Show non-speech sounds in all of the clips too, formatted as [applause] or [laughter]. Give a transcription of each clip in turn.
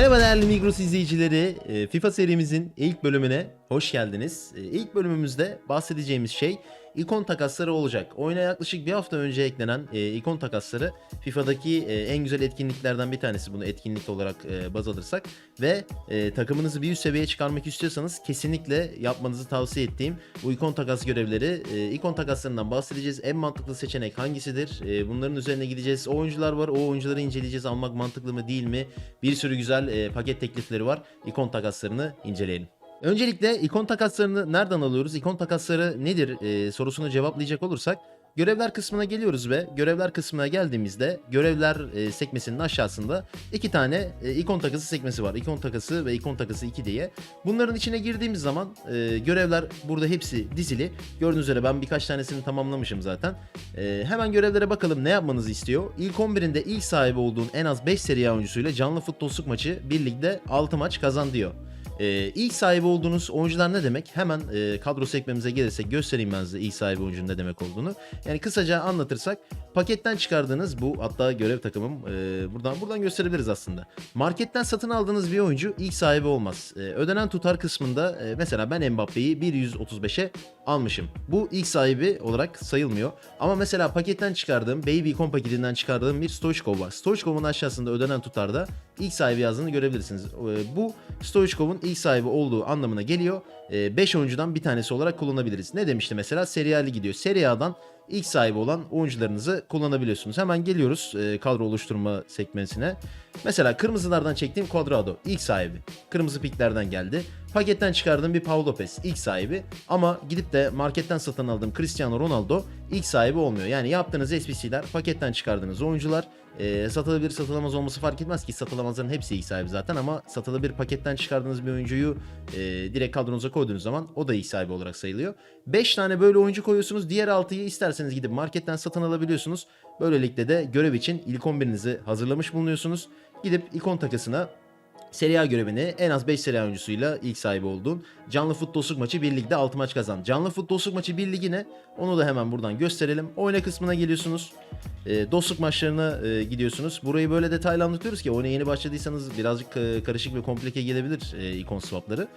Merhaba değerli Migros izleyicileri. Ee, FIFA serimizin ilk bölümüne hoş geldiniz. Ee, İlk bölümümüzde bahsedeceğimiz şey ikon takasları olacak. Oyuna yaklaşık bir hafta önce eklenen e, ikon takasları FIFA'daki e, en güzel etkinliklerden bir tanesi bunu etkinlik olarak e, baz alırsak. Ve e, takımınızı bir üst seviyeye çıkarmak istiyorsanız kesinlikle yapmanızı tavsiye ettiğim bu ikon takas görevleri. E, ikon takaslarından bahsedeceğiz. En mantıklı seçenek hangisidir? E, bunların üzerine gideceğiz. O oyuncular var. O oyuncuları inceleyeceğiz. Almak mantıklı mı değil mi? Bir sürü güzel e, paket teklifleri var. İkon takaslarını inceleyelim. Öncelikle ikon takaslarını nereden alıyoruz? İkon takasları nedir e, sorusunu cevaplayacak olursak görevler kısmına geliyoruz ve görevler kısmına geldiğimizde görevler e, sekmesinin aşağısında iki tane e, ikon takası sekmesi var. İkon takası ve ikon takası 2 diye. Bunların içine girdiğimiz zaman e, görevler burada hepsi dizili. Gördüğünüz üzere ben birkaç tanesini tamamlamışım zaten. E, hemen görevlere bakalım ne yapmanızı istiyor. İlk 11'inde ilk sahibi olduğun en az 5 seri oyuncusuyla canlı futbolsuk maçı bir ligde 6 maç kazan diyor. Ee, ilk sahibi olduğunuz oyuncular ne demek? Hemen e, kadro sekmemize gelirsek göstereyim ben size ilk sahibi oyuncunun ne demek olduğunu. Yani kısaca anlatırsak paketten çıkardığınız bu hatta görev takımım e, buradan buradan gösterebiliriz aslında. Marketten satın aldığınız bir oyuncu ilk sahibi olmaz. E, ödenen tutar kısmında e, mesela ben Mbappe'yi 135'e almışım. Bu ilk sahibi olarak sayılmıyor. Ama mesela paketten çıkardığım Baby Icon paketinden çıkardığım bir Stoichkov var. Stoichkov'un aşağısında ödenen tutarda ilk sahibi yazdığını görebilirsiniz. E, bu Stoichkov'un ilk sahibi olduğu anlamına geliyor. 5 oyuncudan bir tanesi olarak kullanabiliriz. Ne demişti mesela? Serie A gidiyor. Serie A'dan ilk sahibi olan oyuncularınızı kullanabiliyorsunuz. Hemen geliyoruz e, kadro oluşturma sekmesine. Mesela kırmızılardan çektiğim Cuadrado ilk sahibi. Kırmızı piklerden geldi. Paketten çıkardığım bir Pau Lopez ilk sahibi. Ama gidip de marketten satın aldığım Cristiano Ronaldo ilk sahibi olmuyor. Yani yaptığınız SPC'ler paketten çıkardığınız oyuncular e, satılabilir satılamaz olması fark etmez ki satılamazların hepsi ilk sahibi zaten ama satılabilir paketten çıkardığınız bir oyuncuyu e, direkt kadronuza koyduğunuz zaman o da ilk sahibi olarak sayılıyor. 5 tane böyle oyuncu koyuyorsunuz. Diğer 6'yı isterseniz gidip marketten satın alabiliyorsunuz. Böylelikle de görev için ilk 11'inizi hazırlamış bulunuyorsunuz. Gidip ikon takısına Serie A görevini en az 5 Serie A oyuncusuyla ilk sahibi olduğun canlı futbolsuk maçı bir ligde 6 maç kazan. Canlı futbolsuk maçı bir ligi ne? Onu da hemen buradan gösterelim. Oyna kısmına geliyorsunuz. E, dostluk maçlarına e, gidiyorsunuz. Burayı böyle detaylı anlatıyoruz ki oyuna yeni başladıysanız birazcık e, karışık ve komplike gelebilir e, ikon swapları.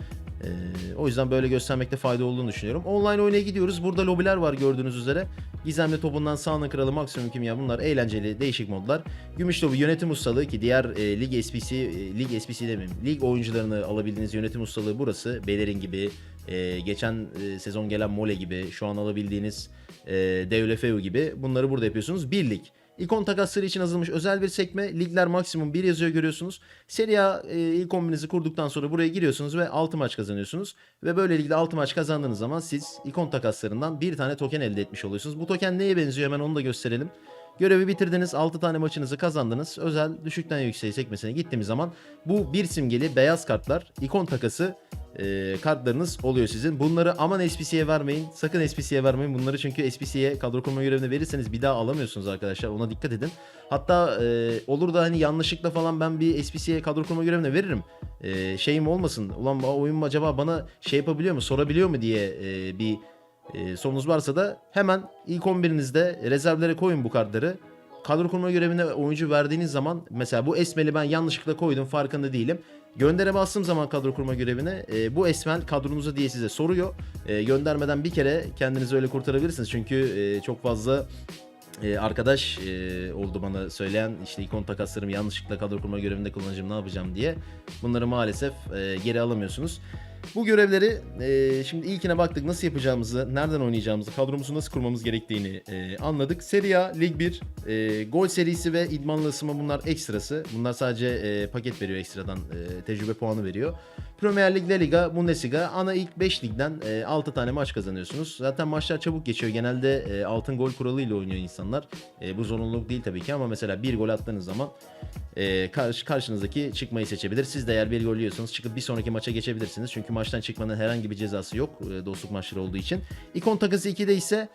E, o yüzden böyle göstermekte fayda olduğunu düşünüyorum. Online oynaya gidiyoruz. Burada lobiler var gördüğünüz üzere. Gizemli topundan sağına kralı maksimum kimya bunlar eğlenceli değişik modlar. Gümüş lobi yönetim ustalığı ki diğer e, lig SPC, e, lig SPC demeyeyim. Lig oyuncularını alabildiğiniz yönetim ustalığı burası. Bellerin gibi, e, geçen e, sezon gelen Mole gibi, şu an alabildiğiniz e, Deulefeu gibi bunları burada yapıyorsunuz. Bir lig. İkon takasları için hazırlanmış özel bir sekme. Ligler maksimum 1 yazıyor görüyorsunuz. Serie A e, ilk kombinizi kurduktan sonra buraya giriyorsunuz ve 6 maç kazanıyorsunuz. Ve böylelikle 6 maç kazandığınız zaman siz ikon takaslarından bir tane token elde etmiş oluyorsunuz. Bu token neye benziyor hemen onu da gösterelim. Görevi bitirdiniz, 6 tane maçınızı kazandınız. Özel düşükten yükseğe sekmesine gittiğimiz zaman bu bir simgeli beyaz kartlar, ikon takası e, kartlarınız oluyor sizin. Bunları aman SPC'ye vermeyin. Sakın SPC'ye vermeyin bunları çünkü SPC'ye kadro kurma görevini verirseniz bir daha alamıyorsunuz arkadaşlar. Ona dikkat edin. Hatta e, olur da hani yanlışlıkla falan ben bir SPC'ye kadro kurma görevine veririm. E, şeyim olmasın. Ulan oyun mu acaba bana şey yapabiliyor mu, sorabiliyor mu diye e, bir e, sorunuz varsa da hemen ilk 11'inizde rezervlere koyun bu kartları. Kadro kurma görevine oyuncu verdiğiniz zaman mesela bu Esmel'i ben yanlışlıkla koydum farkında değilim. Göndere bastığım zaman kadro kurma görevine e, bu Esmel kadronuza diye size soruyor. E, göndermeden bir kere kendinizi öyle kurtarabilirsiniz. Çünkü e, çok fazla e, arkadaş e, oldu bana söyleyen işte ikon takaslarımı yanlışlıkla kadro kurma görevinde kullanacağım ne yapacağım diye. Bunları maalesef e, geri alamıyorsunuz. Bu görevleri e, şimdi ilkine baktık nasıl yapacağımızı, nereden oynayacağımızı, kadromuzu nasıl kurmamız gerektiğini e, anladık. Serie A, Lig 1, e, gol serisi ve idmanlı ısınma bunlar ekstrası. Bunlar sadece e, paket veriyor ekstradan, e, tecrübe puanı veriyor. Premier Lig, La Liga, Bundesliga ana ilk 5 ligden e, 6 tane maç kazanıyorsunuz. Zaten maçlar çabuk geçiyor. Genelde e, altın gol kuralıyla oynuyor insanlar. E, bu zorunluluk değil tabii ki ama mesela bir gol attığınız zaman e, karşı, karşınızdaki çıkmayı seçebilir. Siz de eğer bir gol yiyorsanız çıkıp bir sonraki maça geçebilirsiniz. Çünkü maçtan çıkmanın herhangi bir cezası yok e, dostluk maçları olduğu için. İkon takası 2'de ise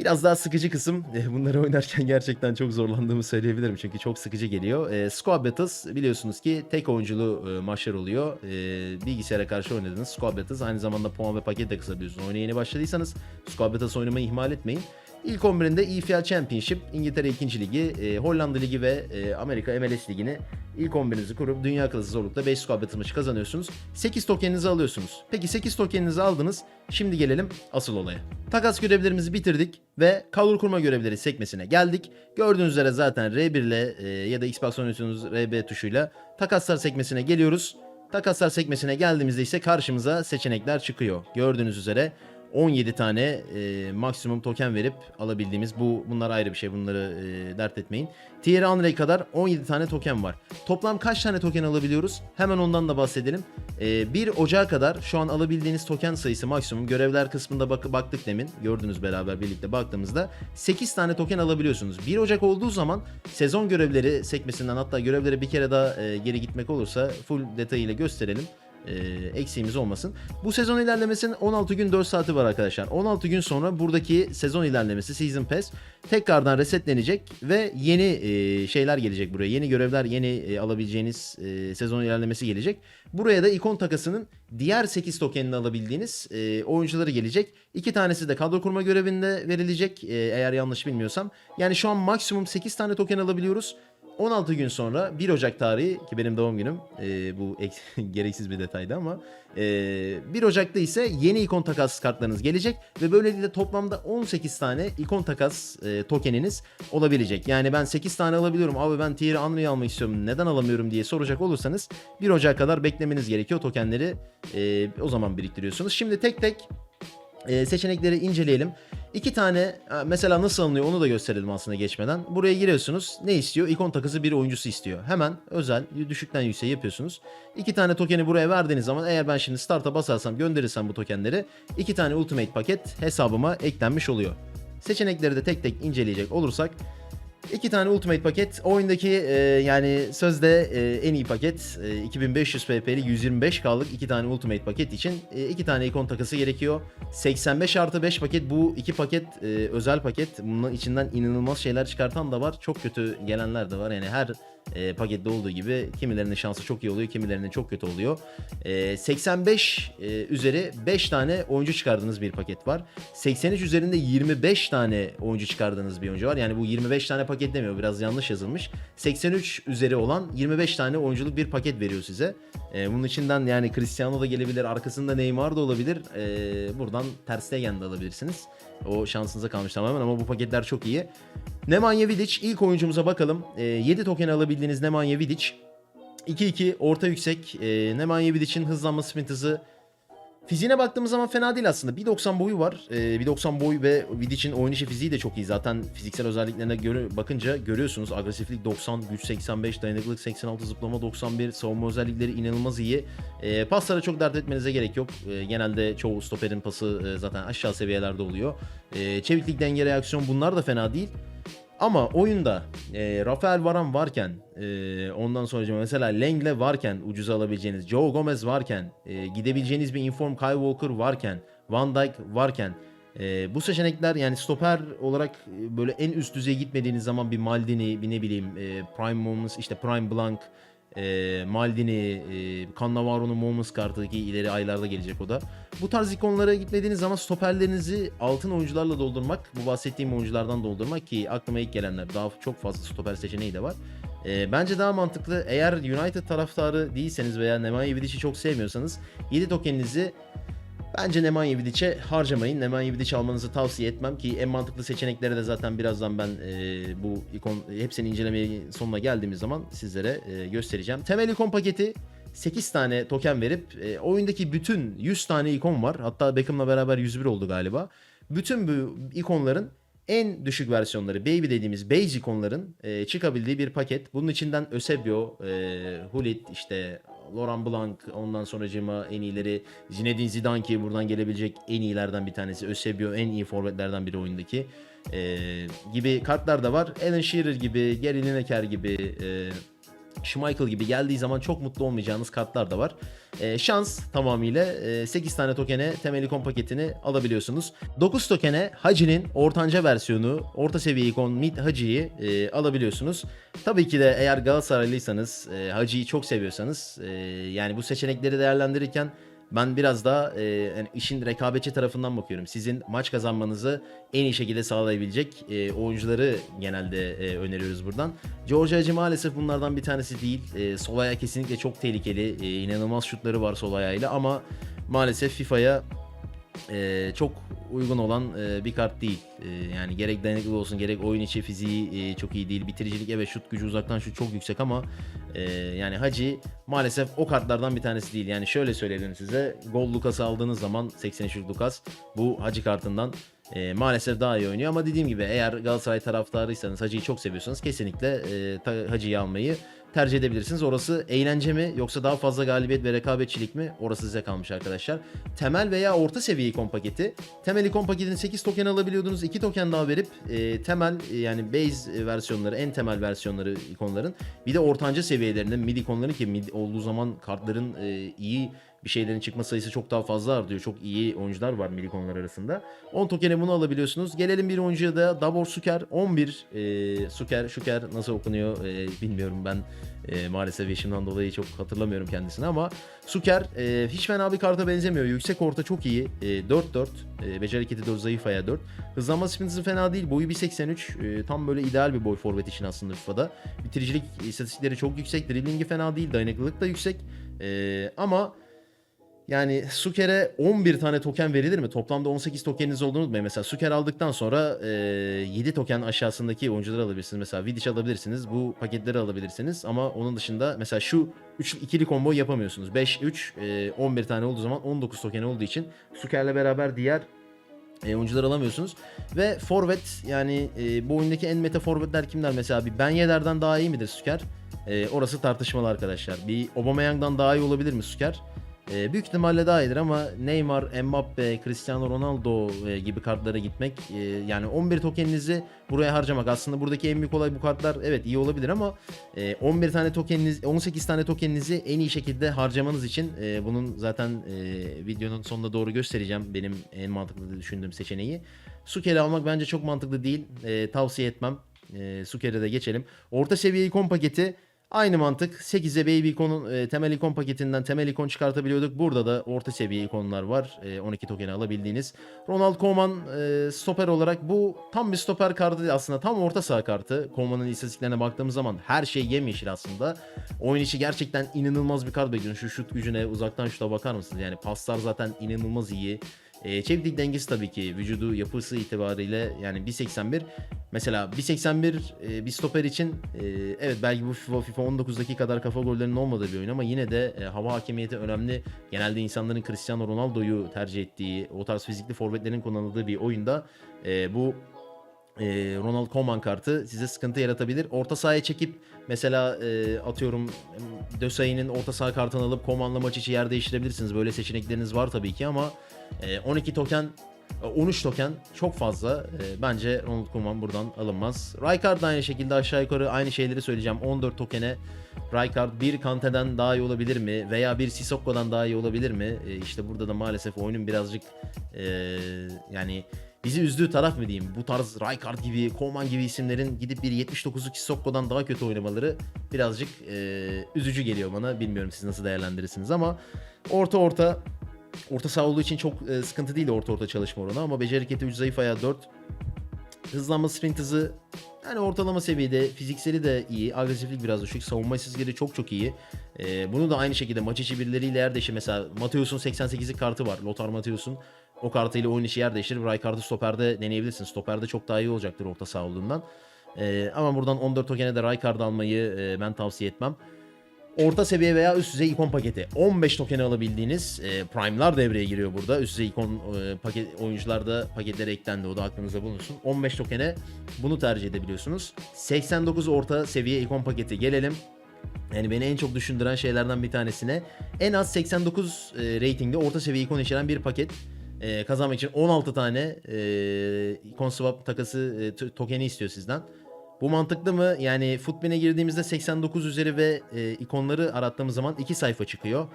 Biraz daha sıkıcı kısım. E, Bunları oynarken [laughs] gerçekten çok zorlandığımı söyleyebilirim. Çünkü çok sıkıcı geliyor. E, Squad Battles biliyorsunuz ki tek oyunculu e, maçlar oluyor. E, bilgisayara karşı oynadığınız Squad Battles aynı zamanda puan ve paket de kısabiliyorsunuz. Oyuna yeni başladıysanız Squad Battles oynamayı ihmal etmeyin. İlk 11'inde EFL Championship, İngiltere 2. Ligi, e, Hollanda Ligi ve e, Amerika MLS Ligi'ni ilk 11'inizi kurup dünya klası zorlukta 5 squad battle kazanıyorsunuz. 8 tokeninizi alıyorsunuz. Peki 8 tokeninizi aldınız. Şimdi gelelim asıl olaya. Takas görevlerimizi bitirdik ve kadro kurma görevleri sekmesine geldik. Gördüğünüz üzere zaten R1 ile e, ya da Xbox oynuyorsunuz RB tuşuyla takaslar sekmesine geliyoruz. Takaslar sekmesine geldiğimizde ise karşımıza seçenekler çıkıyor. Gördüğünüz üzere 17 tane e, maksimum token verip alabildiğimiz bu bunlar ayrı bir şey bunları e, dert etmeyin. Tier Unray kadar 17 tane token var. Toplam kaç tane token alabiliyoruz? Hemen ondan da bahsedelim. E, 1 Ocağı kadar şu an alabildiğiniz token sayısı maksimum. Görevler kısmında bak baktık demin. Gördünüz beraber birlikte baktığımızda 8 tane token alabiliyorsunuz. 1 Ocak olduğu zaman sezon görevleri sekmesinden hatta görevlere bir kere daha e, geri gitmek olursa full detayıyla gösterelim e, eksiğimiz olmasın. Bu sezon ilerlemesinin 16 gün 4 saati var arkadaşlar. 16 gün sonra buradaki sezon ilerlemesi Season Pass tekrardan resetlenecek ve yeni e, şeyler gelecek buraya. Yeni görevler, yeni e, alabileceğiniz e, sezon ilerlemesi gelecek. Buraya da ikon takasının diğer 8 tokenini alabildiğiniz e, oyuncuları gelecek. İki tanesi de kadro kurma görevinde verilecek e, eğer yanlış bilmiyorsam. Yani şu an maksimum 8 tane token alabiliyoruz. 16 gün sonra 1 Ocak tarihi ki benim doğum günüm e, bu ek- [laughs] gereksiz bir detaydı ama e, 1 Ocak'ta ise yeni ikon takas kartlarınız gelecek ve böylelikle toplamda 18 tane ikon takas e, tokeniniz olabilecek. Yani ben 8 tane alabiliyorum abi ben Tier Unreal almak istiyorum neden alamıyorum diye soracak olursanız 1 Ocak kadar beklemeniz gerekiyor tokenleri e, o zaman biriktiriyorsunuz. Şimdi tek tek e, seçenekleri inceleyelim. İki tane ha, mesela nasıl alınıyor onu da gösterelim aslında geçmeden. Buraya giriyorsunuz. Ne istiyor? İkon takısı bir oyuncusu istiyor. Hemen özel düşükten yükseğe yapıyorsunuz. İki tane tokeni buraya verdiğiniz zaman eğer ben şimdi start'a basarsam gönderirsem bu tokenleri iki tane ultimate paket hesabıma eklenmiş oluyor. Seçenekleri de tek tek inceleyecek olursak İki tane Ultimate paket. Oyundaki e, yani sözde e, en iyi paket. E, 2500 PP'li 125K'lık iki tane Ultimate paket için e, iki tane ikon takısı gerekiyor. 85 artı 5 paket bu iki paket e, özel paket. Bunun içinden inanılmaz şeyler çıkartan da var. Çok kötü gelenler de var. Yani her e, pakette olduğu gibi kimilerinin şansı çok iyi oluyor, kimilerinin çok kötü oluyor. E, 85 e, üzeri 5 tane oyuncu çıkardığınız bir paket var. 83 üzerinde 25 tane oyuncu çıkardığınız bir oyuncu var. Yani bu 25 tane paket demiyor, biraz yanlış yazılmış. 83 üzeri olan 25 tane oyunculuk bir paket veriyor size. E, bunun içinden yani Cristiano da gelebilir, arkasında Neymar da olabilir. E, buradan Ter Stegen alabilirsiniz. O şansınıza kalmış tamamen ama bu paketler çok iyi. Nemanja Vidic ilk oyuncumuza bakalım. E, 7 token alabildiğiniz Nemanja Vidic. 2-2 orta yüksek. E, Nemanja Vidic'in hızlanma sprint hızı Fiziğine baktığımız zaman fena değil aslında. 1.90 boyu var. Ee, 1.90 boy ve Vidic'in oynayışı fiziği de çok iyi. Zaten fiziksel özelliklerine göre bakınca görüyorsunuz. Agresiflik 90, güç 85, dayanıklılık 86, zıplama 91, savunma özellikleri inanılmaz iyi. Ee, paslara çok dert etmenize gerek yok. Ee, genelde çoğu stoperin pası e, zaten aşağı seviyelerde oluyor. Ee, çeviklik, denge, reaksiyon bunlar da fena değil. Ama oyunda e, Rafael Varane varken e, ondan sonra mesela Lengle varken ucuza alabileceğiniz Joe Gomez varken e, gidebileceğiniz bir Inform Kyle Walker varken Van Dijk varken e, bu seçenekler yani stoper olarak e, böyle en üst düzeye gitmediğiniz zaman bir Maldini bir ne bileyim e, Prime Moments işte Prime Blanc e, Maldini, e, Cannavaro'nun Moments kartı ki ileri aylarda gelecek o da. Bu tarz ikonlara gitmediğiniz zaman stoperlerinizi altın oyuncularla doldurmak, bu bahsettiğim oyunculardan doldurmak ki aklıma ilk gelenler daha çok fazla stoper seçeneği de var. E, bence daha mantıklı eğer United taraftarı değilseniz veya Nemanja Vidic'i çok sevmiyorsanız 7 tokeninizi Bence Nemanja Vidic'e harcamayın. Nemanja Vidic almanızı tavsiye etmem ki en mantıklı seçenekleri de zaten birazdan ben e, bu ikon hepsini incelemeye sonuna geldiğimiz zaman sizlere e, göstereceğim. Temel ikon paketi 8 tane token verip e, oyundaki bütün 100 tane ikon var. Hatta Beckham'la beraber 101 oldu galiba. Bütün bu ikonların en düşük versiyonları, baby dediğimiz base ikonların e, çıkabildiği bir paket. Bunun içinden Eusebio, e, Hulit, işte Laurent Blanc, ondan sonra Cema en iyileri Zinedine Zidane ki buradan gelebilecek en iyilerden bir tanesi. Eusebio en iyi forvetlerden biri oyundaki. E, gibi kartlar da var. Alan Shearer gibi, Gary Lineker gibi, e, Schmeichel gibi geldiği zaman çok mutlu olmayacağınız kartlar da var. E, şans tamamıyla e, 8 tane tokene temel ikon paketini alabiliyorsunuz. 9 tokene Haji'nin ortanca versiyonu, orta seviye ikon Mid Haji'yi e, alabiliyorsunuz. Tabii ki de eğer Galatasaraylıysanız, e, Haji'yi çok seviyorsanız e, yani bu seçenekleri değerlendirirken Ben biraz daha e, yani işin rekabetçi tarafından bakıyorum. Sizin maç kazanmanızı en iyi şekilde sağlayabilecek e, oyuncuları genelde e, öneriyoruz buradan. George Hacı maalesef bunlardan bir tanesi değil. E, sol ayağı kesinlikle çok tehlikeli. E, inanılmaz şutları var sol ayağıyla ama maalesef FIFA'ya e, çok uygun olan e, bir kart değil. E, yani gerek dayanıklı olsun gerek oyun içi fiziği e, çok iyi değil. Bitiricilik evet şut gücü uzaktan şut çok yüksek ama e, yani Hacı maalesef o kartlardan bir tanesi değil. Yani şöyle söyleyelim size. Gol Lucas'ı aldığınız zaman 83 Lucas bu Hacı kartından e, maalesef daha iyi oynuyor ama dediğim gibi eğer Galatasaray taraftarıysanız Hacı'yı çok seviyorsanız kesinlikle e, Hacı'yı almayı tercih edebilirsiniz. Orası eğlence mi yoksa daha fazla galibiyet ve rekabetçilik mi? Orası size kalmış arkadaşlar. Temel veya orta seviye ikon paketi. Temel ikon paketini 8 token alabiliyordunuz. 2 token daha verip e, temel e, yani base e, versiyonları, en temel versiyonları ikonların bir de ortanca seviyelerinde mid ikonların ki mid olduğu zaman kartların e, iyi bir şeylerin çıkma sayısı çok daha fazla artıyor. Çok iyi oyuncular var milikonlar arasında. 10 tokene bunu alabiliyorsunuz. Gelelim bir oyuncuya da Davor Suker 11 e, Suker Şuker nasıl okunuyor e, bilmiyorum ben e, maalesef yaşımdan dolayı çok hatırlamıyorum kendisini ama Suker e, hiç fena bir karta benzemiyor. Yüksek orta çok iyi. E, 4-4. E, beceri hareketi 4 zayıf ayağı 4. Hızlanma sprintisi fena değil. Boyu 1.83. E, tam böyle ideal bir boy forvet için aslında FIFA'da. Bitiricilik istatistikleri çok yüksek. Driblingi fena değil. Dayanıklılık da yüksek. E, ama yani Suker'e 11 tane token verilir mi? Toplamda 18 tokeniniz olduğunu unutmayın. Mesela Suker aldıktan sonra e, 7 token aşağısındaki oyuncuları alabilirsiniz. Mesela Vidic alabilirsiniz. Bu paketleri alabilirsiniz. Ama onun dışında mesela şu 3 ikili combo yapamıyorsunuz. 5 3 e, 11 tane olduğu zaman 19 token olduğu için Suker'le beraber diğer e, oyuncular alamıyorsunuz. Ve forvet yani e, bu oyundaki en meta forvetler kimler? Mesela bir Ben Yedder'den daha iyi midir Suker? E, orası tartışmalı arkadaşlar. Bir Aubameyang'dan daha iyi olabilir mi Suker? E, büyük ihtimalle daha iyidir ama Neymar, Mbappe, Cristiano Ronaldo e, gibi kartlara gitmek e, yani 11 tokeninizi buraya harcamak aslında buradaki en büyük olay bu kartlar evet iyi olabilir ama e, 11 tane tokeniniz 18 tane tokeninizi en iyi şekilde harcamanız için e, bunun zaten e, videonun sonunda doğru göstereceğim benim en mantıklı düşündüğüm seçeneği. Sukeli almak bence çok mantıklı değil. E, tavsiye etmem. E, Sukeri'de de geçelim. Orta seviye ikon paketi Aynı mantık 8'e Baby ikonun e, temel ikon paketinden temel ikon çıkartabiliyorduk. Burada da orta seviye ikonlar var. E, 12 tokeni alabildiğiniz. Ronald Koeman e, stoper olarak bu tam bir stoper kartı değil aslında. Tam orta saha kartı. Koeman'ın istatistiklerine baktığımız zaman her şey yemyeşil aslında. Oyun içi gerçekten inanılmaz bir kart bekliyorum. Şu şut gücüne uzaktan şuta bakar mısınız? Yani paslar zaten inanılmaz iyi. E, çeviklik dengesi tabii ki vücudu yapısı itibariyle yani 1.81 mesela 1.81 e, bir stoper için e, evet belki bu FIFA, FIFA 19'daki kadar kafa gollerinin olmadığı bir oyun ama yine de e, hava hakimiyeti önemli. Genelde insanların Cristiano Ronaldo'yu tercih ettiği o tarz fizikli forvetlerin kullanıldığı bir oyunda e, bu e, Ronald Koeman kartı size sıkıntı yaratabilir. Orta sahaya çekip mesela e, atıyorum Dösay'ın orta saha kartını alıp Koeman'la maç içi yer değiştirebilirsiniz. Böyle seçenekleriniz var tabii ki ama 12 token e, 13 token çok fazla. E, bence Ronald Koeman buradan alınmaz. Rijkaard aynı şekilde aşağı yukarı aynı şeyleri söyleyeceğim. 14 tokene Rijkaard bir Kante'den daha iyi olabilir mi? Veya bir Sissoko'dan daha iyi olabilir mi? E, işte burada da maalesef oyunun birazcık e, yani bizi üzdüğü taraf mı diyeyim? Bu tarz Rijkaard gibi, Koeman gibi isimlerin gidip bir 79'luk Sissokko'dan daha kötü oynamaları birazcık e, üzücü geliyor bana. Bilmiyorum siz nasıl değerlendirirsiniz ama orta orta orta saha olduğu için çok e, sıkıntı değil orta orta çalışma oranı ama beceri hareketi 3 zayıf ayağı 4. Hızlanma sprint hızı yani ortalama seviyede fizikseli de iyi. Agresiflik biraz düşük. Savunma istatistikleri çok çok iyi. E, bunu da aynı şekilde maç içi birileriyle yer değişir. Mesela Mateus'un 88'lik kartı var. Lothar Mateus'un o kartıyla oyun içi yer değiştirip Rijkaard'ı stoperde deneyebilirsin. Stoperde çok daha iyi olacaktır orta saha olduğundan. Ee, ama buradan 14 tokene de Rijkaard almayı e, ben tavsiye etmem. Orta seviye veya üst düzey ikon paketi. 15 tokeni alabildiğiniz e, Prime'lar devreye giriyor burada. Üst düzey ikon e, paket oyuncularda paketlere eklendi. O da aklınızda bulunsun. 15 tokene bunu tercih edebiliyorsunuz. 89 orta seviye ikon paketi gelelim. Yani beni en çok düşündüren şeylerden bir tanesine en az 89 e, ratingde orta seviye ikon içeren bir paket e, kazanmak için 16 tane e, ikon swap takası e, tokeni istiyor sizden. Bu mantıklı mı? Yani Footbin'e girdiğimizde 89 üzeri ve e, ikonları arattığımız zaman iki sayfa çıkıyor.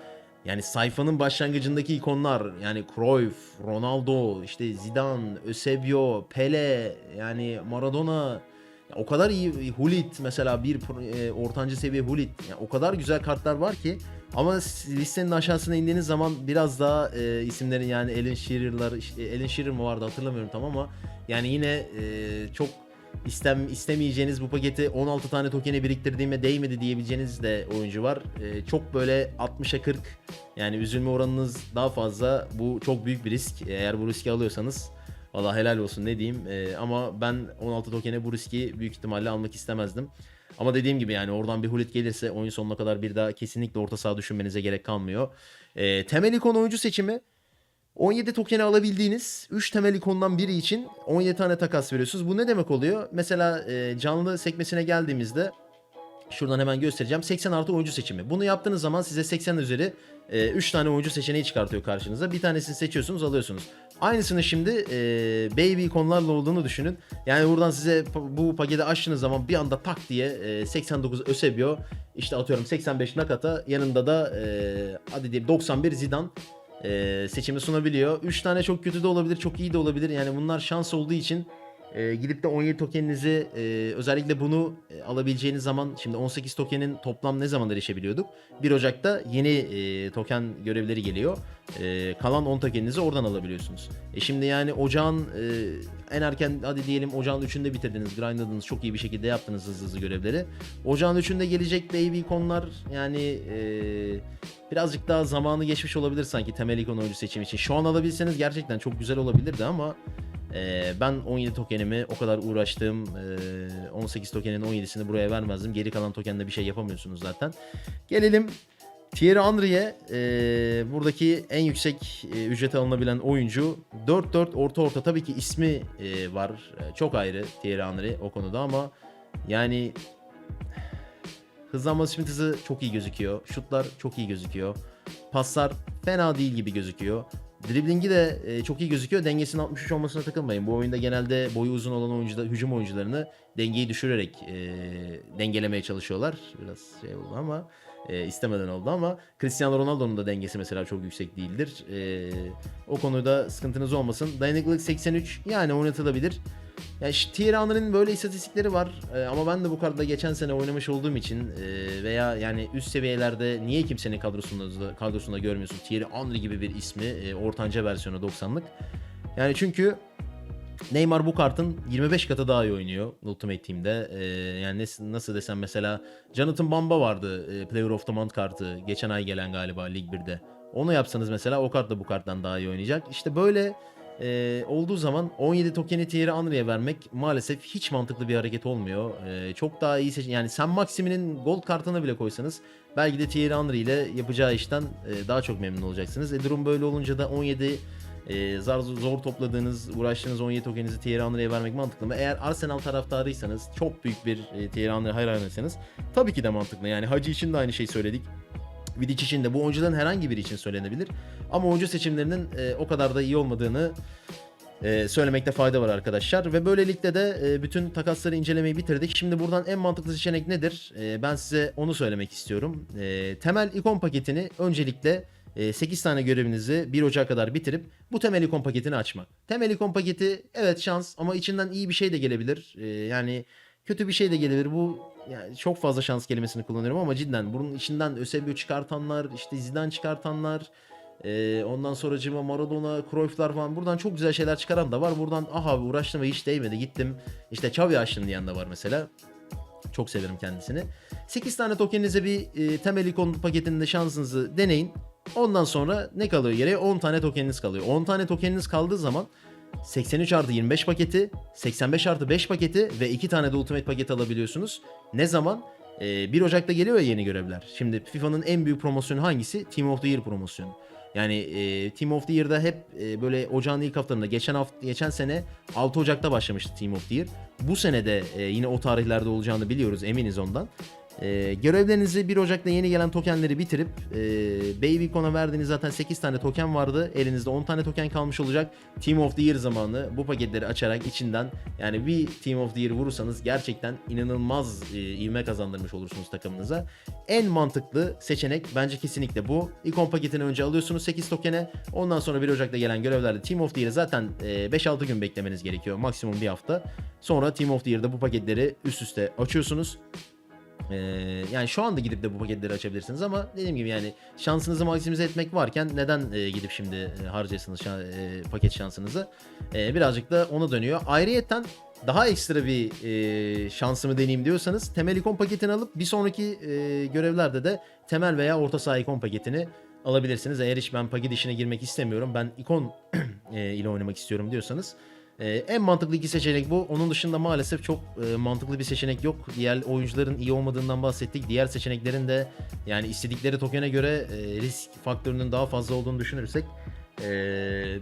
Yani sayfanın başlangıcındaki ikonlar yani Cruyff, Ronaldo, işte Zidane, Eusebio, Pele, yani Maradona o kadar iyi Hulit mesela bir e, ortancı seviye Hulit. Yani o kadar güzel kartlar var ki Ama listenin aşağısına indiğiniz zaman biraz daha e, isimlerin yani Alan Shearer'lar, işte Alan Shearer mı vardı hatırlamıyorum tam ama yani yine e, çok istem istemeyeceğiniz bu paketi 16 tane tokene biriktirdiğime değmedi diyebileceğiniz de oyuncu var. E, çok böyle 60'a 40 yani üzülme oranınız daha fazla. Bu çok büyük bir risk. Eğer bu riski alıyorsanız Valla helal olsun ne diyeyim. Ee, ama ben 16 tokene bu riski büyük ihtimalle almak istemezdim. Ama dediğim gibi yani oradan bir hulit gelirse oyun sonuna kadar bir daha kesinlikle orta saha düşünmenize gerek kalmıyor. Ee, temel ikon oyuncu seçimi 17 tokeni alabildiğiniz 3 temel ikondan biri için 17 tane takas veriyorsunuz. Bu ne demek oluyor? Mesela e, canlı sekmesine geldiğimizde Şuradan hemen göstereceğim. 80 artı oyuncu seçimi. Bunu yaptığınız zaman size 80 üzeri 3 tane oyuncu seçeneği çıkartıyor karşınıza. Bir tanesini seçiyorsunuz alıyorsunuz. Aynısını şimdi e, baby ikonlarla olduğunu düşünün. Yani buradan size bu paketi açtığınız zaman bir anda tak diye e, 89 Eusebio işte atıyorum 85 Nakata yanında da e, hadi diyelim 91 Zidane e, seçimi sunabiliyor. 3 tane çok kötü de olabilir, çok iyi de olabilir. Yani bunlar şans olduğu için e, gidip de 17 tokeninizi e, özellikle bunu e, alabileceğiniz zaman şimdi 18 tokenin toplam ne zaman erişebiliyorduk? 1 Ocak'ta yeni e, token görevleri geliyor. E, kalan 10 tokeninizi oradan alabiliyorsunuz. E şimdi yani ocağın e, en erken hadi diyelim ocağın 3'ünde bitirdiniz, grindladınız, çok iyi bir şekilde yaptınız hızlı hızlı görevleri. Ocağın 3'ünde gelecek baby ikonlar yani e, birazcık daha zamanı geçmiş olabilir sanki temel ikon oyuncu seçimi için. Şu an alabilseniz gerçekten çok güzel olabilirdi ama ee, ben 17 tokenimi o kadar uğraştığım e, 18 tokenin 17'sini buraya vermezdim. Geri kalan tokenle bir şey yapamıyorsunuz zaten. Gelelim Thierry Henry'e. Ee, buradaki en yüksek e, ücrete alınabilen oyuncu. 4-4 orta orta tabii ki ismi e, var. E, Çok ayrı Thierry Henry o konuda ama yani hızlanma sprint çok iyi gözüküyor. Şutlar çok iyi gözüküyor. Paslar fena değil gibi gözüküyor. Driblingi de e, çok iyi gözüküyor. Dengesinin 63 olmasına takılmayın. Bu oyunda genelde boyu uzun olan oyuncular, hücum oyuncularını dengeyi düşürerek e, dengelemeye çalışıyorlar. Biraz şey oldu ama e, istemeden oldu ama Cristiano Ronaldo'nun da dengesi mesela çok yüksek değildir. E, o konuda sıkıntınız olmasın. Dayanıklılık 83 yani oynatılabilir. Yani Thierry Henry'nin böyle istatistikleri var Ee, ama ben de bu kartla geçen sene oynamış olduğum için e, veya yani üst seviyelerde niye kimsenin kadrosunda kadrosunda görmüyorsun Thierry gibi bir ismi e, ortanca versiyonu 90'lık. Yani çünkü Neymar bu kartın 25 katı daha iyi oynuyor Ultimate Team'de. Ee, yani nasıl desem mesela Jonathan Bamba vardı e, Player of the Month kartı. Geçen ay gelen galiba Lig 1'de. Onu yapsanız mesela o kart da bu karttan daha iyi oynayacak. İşte böyle e, olduğu zaman 17 tokeni Thierry Henry'e vermek maalesef hiç mantıklı bir hareket olmuyor. E, çok daha iyi seç yani Sen Maxim'in gold kartını bile koysanız belki de Thierry Henry ile yapacağı işten e, daha çok memnun olacaksınız. E, durum böyle olunca da 17 e, zar zor topladığınız, uğraştığınız 17 tokeninizi Thierry Henry'e vermek mantıklı mı? Eğer Arsenal taraftarıysanız, çok büyük bir e, Thierry Henry hayranıysanız tabii ki de mantıklı. Yani Hacı için de aynı şeyi söyledik. Vidic için de bu oyuncuların herhangi biri için söylenebilir. Ama oyuncu seçimlerinin e, o kadar da iyi olmadığını e, söylemekte fayda var arkadaşlar. Ve böylelikle de e, bütün takasları incelemeyi bitirdik. Şimdi buradan en mantıklı seçenek nedir? E, ben size onu söylemek istiyorum. E, temel ikon paketini öncelikle e, 8 tane görevinizi 1 Ocak'a kadar bitirip bu temel ikon paketini açmak. Temel ikon paketi evet şans ama içinden iyi bir şey de gelebilir. E, yani kötü bir şey de gelebilir. Bu yani çok fazla şans kelimesini kullanıyorum ama cidden bunun içinden Eusebio çıkartanlar, işte Zidane çıkartanlar, ee, ondan sonra Cima Maradona, Cruyff'lar falan buradan çok güzel şeyler çıkaran da var. Buradan aha uğraştım ve hiç değmedi gittim. İşte Xavi açtım diyen de var mesela. Çok severim kendisini. 8 tane tokeninize bir e, temel ikon paketinde şansınızı deneyin. Ondan sonra ne kalıyor geriye? 10 tane tokeniniz kalıyor. 10 tane tokeniniz kaldığı zaman 83 artı 25 paketi, 85 artı 5 paketi ve 2 tane de Ultimate paketi alabiliyorsunuz. Ne zaman? Ee, 1 Ocak'ta geliyor ya yeni görevler. Şimdi FIFA'nın en büyük promosyonu hangisi? Team of the Year promosyonu. Yani e, Team of the Year'da hep e, böyle ocağın ilk haftalarında geçen hafta geçen sene 6 Ocak'ta başlamıştı Team of the Year. Bu sene de e, yine o tarihlerde olacağını biliyoruz eminiz ondan. E, görevlerinizi 1 Ocak'ta yeni gelen tokenleri bitirip e, Baby Icon'a verdiğiniz zaten 8 tane token vardı. Elinizde 10 tane token kalmış olacak. Team of the Year zamanı bu paketleri açarak içinden yani bir Team of the Year vurursanız gerçekten inanılmaz e, ivme kazandırmış olursunuz takımınıza. En mantıklı seçenek bence kesinlikle bu. Ikon paketini önce alıyorsunuz 8 tokene. Ondan sonra 1 Ocak'ta gelen görevlerde Team of the Year'ı zaten e, 5-6 gün beklemeniz gerekiyor. Maksimum bir hafta. Sonra Team of the Year'da bu paketleri üst üste açıyorsunuz. Ee, yani şu anda gidip de bu paketleri açabilirsiniz ama dediğim gibi yani şansınızı maksimize etmek varken neden e, gidip şimdi e, harcayasınız şa- e, paket şansınızı? E, birazcık da ona dönüyor. Ayrıyetten daha ekstra bir e, şansımı deneyeyim diyorsanız temel ikon paketini alıp bir sonraki e, görevlerde de temel veya orta saha ikon paketini alabilirsiniz. Eğer hiç ben paket işine girmek istemiyorum ben ikon [clears throat] e, ile oynamak istiyorum diyorsanız e, en mantıklı iki seçenek bu. Onun dışında maalesef çok e, mantıklı bir seçenek yok. Diğer oyuncuların iyi olmadığından bahsettik. Diğer seçeneklerin de yani istedikleri tokene göre e, risk faktörünün daha fazla olduğunu düşünürsek e,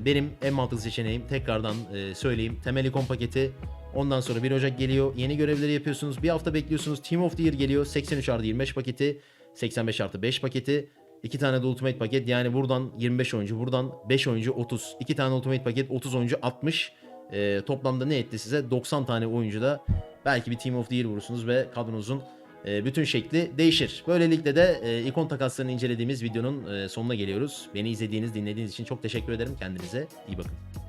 benim en mantıklı seçeneğim tekrardan e, söyleyeyim. Temel ikon paketi Ondan sonra 1 Ocak geliyor. Yeni görevleri yapıyorsunuz. Bir hafta bekliyorsunuz. Team of the Year geliyor. 83 artı 25 paketi. 85 artı 5 paketi. 2 tane de Ultimate paket. Yani buradan 25 oyuncu. Buradan 5 oyuncu 30. 2 tane Ultimate paket 30 oyuncu 60. Ee, toplamda ne etti size? 90 tane oyuncu da belki bir Team of the Year vurursunuz ve kadronuzun e, bütün şekli değişir. Böylelikle de e, ikon takaslarını incelediğimiz videonun e, sonuna geliyoruz. Beni izlediğiniz, dinlediğiniz için çok teşekkür ederim. Kendinize iyi bakın.